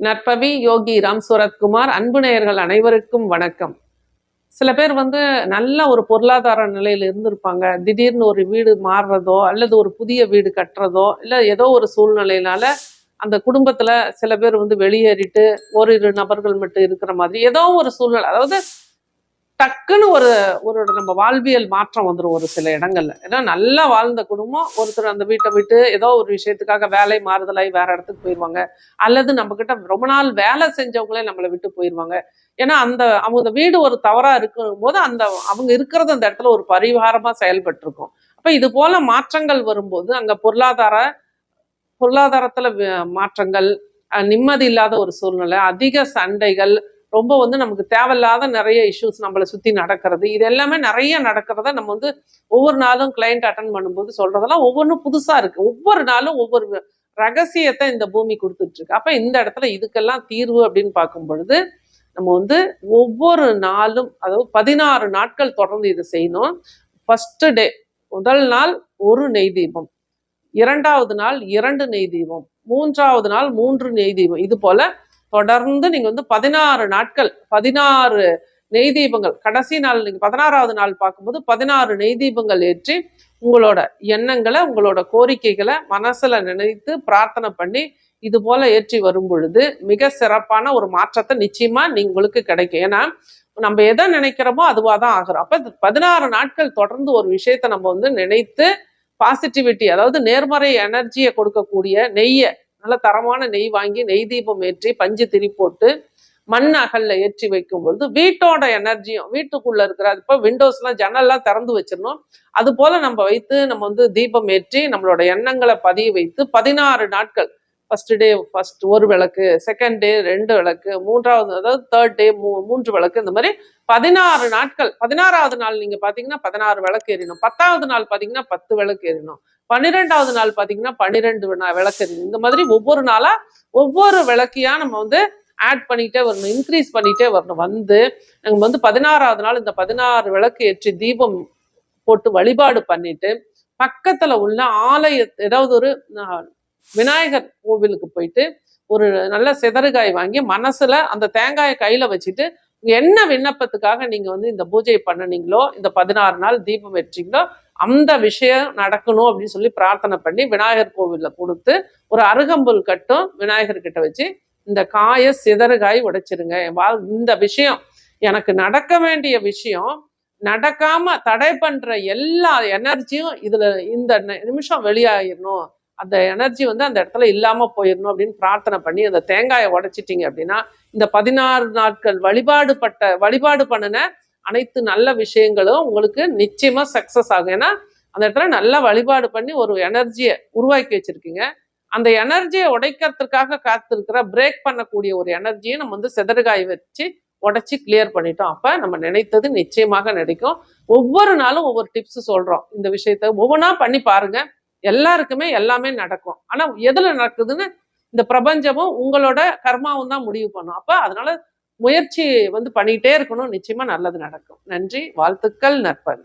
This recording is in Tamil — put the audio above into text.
நற்பவி யோகி ராம் சூரத்குமார் அன்பு நேயர்கள் அனைவருக்கும் வணக்கம். சில பேர் வந்து நல்ல ஒரு பொருளாதார நிலையில இருந்திருப்பாங்க. திடீர்னு ஒரு வீடு மாறுறதோ அல்லது ஒரு புதிய வீடு கட்டுறதோ இல்லை ஏதோ ஒரு சூழ்நிலையினால அந்த குடும்பத்துல சில பேர் வந்து வெளியேறிட்டு ஓரிரு நபர்கள் மட்டும் இருக்கிற மாதிரி ஏதோ ஒரு சூழ்நிலை. அதாவது டக்குன்னு ஒரு ஒரு நம்ம வாழ்வியல் மாற்றம் வந்துடும் ஒரு சில இடங்கள்ல. ஏன்னா நல்லா வாழ்ந்த குடும்பம் ஒருத்தர் அந்த வீட்டை விட்டு ஏதோ ஒரு விஷயத்துக்காக வேலை மாறுதலாகி வேற இடத்துக்கு போயிடுவாங்க அல்லது நம்ம கிட்ட ரொம்ப நாள் வேலை செஞ்சவங்களே நம்மளை விட்டு போயிடுவாங்க ஏன்னா அந்த அவங்க வீடு ஒரு தவறா இருக்கும் போது அந்த அவங்க இருக்கிறது அந்த இடத்துல ஒரு பரிகாரமா செயல்பட்டு இருக்கும் அப்ப இது போல மாற்றங்கள் வரும்போது அங்க பொருளாதார பொருளாதாரத்துல மாற்றங்கள் நிம்மதி இல்லாத ஒரு சூழ்நிலை அதிக சண்டைகள் ரொம்ப வந்து நமக்கு தேவையில்லாத நிறைய இஷ்யூஸ் நம்மளை சுத்தி நடக்கிறது. இது எல்லாமே நிறைய நடக்கிறத நம்ம வந்து ஒவ்வொரு நாளும் கிளைண்ட் அட்டன் பண்ணும்போது சொல்றதெல்லாம் ஒவ்வொன்றும் புதுசா இருக்கு. ஒவ்வொரு நாளும் ஒவ்வொரு ரகசியத்தை இந்த பூமி கொடுத்துட்டு இருக்கு. அப்ப இந்த இடத்துல இதுக்கெல்லாம் தீர்வு அப்படின்னு பார்க்கும் பொழுது நம்ம வந்து ஒவ்வொரு நாளும் அதாவது பதினாறு நாட்கள் தொடர்ந்து இதை செய்யணும். ஃபர்ஸ்ட் டே முதல் நாள் ஒரு நெய் தீபம். இரண்டாவது நாள் இரண்டு நெய் தீபம். மூன்றாவது நாள் மூன்று நெய் தீபம். இது போல தொடர்ந்து நீங்க வந்து பதினாறு நாட்கள் பதினாறு நெய் தீபங்கள் கடைசி நாள் நீங்க பதினாறாவது நாள் பார்க்கும்போது பதினாறு நெய் தீபங்கள் ஏற்றி உங்களோட எண்ணங்களை உங்களோட கோரிக்கைகளை மனசுல நினைத்து பிரார்த்தனை பண்ணி இது போல ஏற்றி வரும் பொழுது மிக சிறப்பான ஒரு மாற்றத்தை நிச்சயமா உங்களுக்கு கிடைக்கும். ஏன்னா நம்ம எதை நினைக்கிறோமோ அதுவாக தான் ஆகிறோம். அப்ப பதினாறு நாட்கள் தொடர்ந்து ஒரு விஷயத்தை நம்ம வந்து நினைத்து பாசிட்டிவிட்டி அதாவது நேர்மறை எனர்ஜியை கொடுக்கக்கூடிய நெய்யை நல்ல தரமான நெய் வாங்கி நெய் தீபம் ஏற்றி பஞ்சு திரி போட்டு மண் அகல்ல ஏற்றி வைக்கும் பொழுது வீட்டோட எனர்ஜியும் வீட்டுக்குள்ள இருக்கிற இப்போ விண்டோஸ்லாம் ஜன்னல்லாம் திறந்து வச்சிடணும். அது போல நம்ம வைத்து நம்ம வந்து தீபம் ஏற்றி நம்மளோட எண்ணங்களை பதிய வைத்து பதினாறு நாட்கள் ஃபர்ஸ்ட் டே ஃபர்ஸ்ட் ஒரு விளக்கு செகண்ட் டே ரெண்டு விளக்கு மூன்றாவது அதாவது தேர்ட் டே மூ மூன்று விளக்கு இந்த மாதிரி பதினாறு நாட்கள் பதினாறாவது நாள் நீங்கள் பார்த்தீங்கன்னா பதினாறு விளக்கு எரியணும் பத்தாவது நாள் பார்த்தீங்கன்னா பத்து விளக்கு எரியணும் பன்னிரெண்டாவது நாள் பார்த்தீங்கன்னா பன்னிரெண்டு விளக்கு எரியணும் இந்த மாதிரி ஒவ்வொரு நாளாக ஒவ்வொரு விளக்கையாக நம்ம வந்து ஆட் பண்ணிட்டே வரணும் இன்க்ரீஸ் பண்ணிட்டே வரணும். வந்து நம்ம வந்து பதினாறாவது நாள் இந்த பதினாறு விளக்கு ஏற்றி தீபம் போட்டு வழிபாடு பண்ணிட்டு பக்கத்துல உள்ள ஆலய ஏதாவது ஒரு விநாயகர் கோவிலுக்கு போயிட்டு ஒரு நல்ல சிதறுகாய் வாங்கி மனசுல அந்த தேங்காயை கையில வச்சுட்டு என்ன விண்ணப்பத்துக்காக நீங்க வந்து இந்த பூஜையை பண்ணுனீங்களோ இந்த பதினாறு நாள் தீபம் வெற்றீங்களோ அந்த விஷயம் நடக்கணும் அப்படின்னு சொல்லி பிரார்த்தனை பண்ணி விநாயகர் கோவில்ல கொடுத்து ஒரு அருகம்புல் கட்டும் விநாயகர் கிட்ட வச்சு இந்த காய சிதறுகாய் உடைச்சிருங்க. வாழ் இந்த விஷயம் எனக்கு நடக்க வேண்டிய விஷயம் நடக்காம தடை பண்ற எல்லா எனர்ஜியும் இதுல இந்த நிமிஷம் வெளியாயிடணும் அந்த எனர்ஜி வந்து அந்த இடத்துல இல்லாமல் போயிடணும் அப்படின்னு பிரார்த்தனை பண்ணி அந்த தேங்காயை உடைச்சிட்டிங்க அப்படின்னா இந்த பதினாறு நாட்கள் வழிபாடு பட்ட வழிபாடு பண்ணின அனைத்து நல்ல விஷயங்களும் உங்களுக்கு நிச்சயமாக சக்ஸஸ் ஆகும். ஏன்னா அந்த இடத்துல நல்லா வழிபாடு பண்ணி ஒரு எனர்ஜியை உருவாக்கி வச்சுருக்கீங்க. அந்த எனர்ஜியை உடைக்கிறதுக்காக காத்திருக்கிற பிரேக் பண்ணக்கூடிய ஒரு எனர்ஜியை நம்ம வந்து செதறுகாய் வச்சு உடச்சி கிளியர் பண்ணிட்டோம். அப்ப நம்ம நினைத்தது நிச்சயமாக நினைக்கும் ஒவ்வொரு நாளும் ஒவ்வொரு டிப்ஸ் சொல்றோம். இந்த விஷயத்த ஒவ்வொன்றா பண்ணி பாருங்க. எல்லாருக்குமே எல்லாமே நடக்கும். ஆனா எதுல நடக்குதுன்னு இந்த பிரபஞ்சமும் உங்களோட கர்மாவும் தான் முடிவு பண்ணும். அப்ப அதனால முயற்சி வந்து பண்ணிட்டே இருக்கணும். நிச்சயமா நல்லது நடக்கும். நன்றி. வாழ்த்துக்கள் நற்பவி.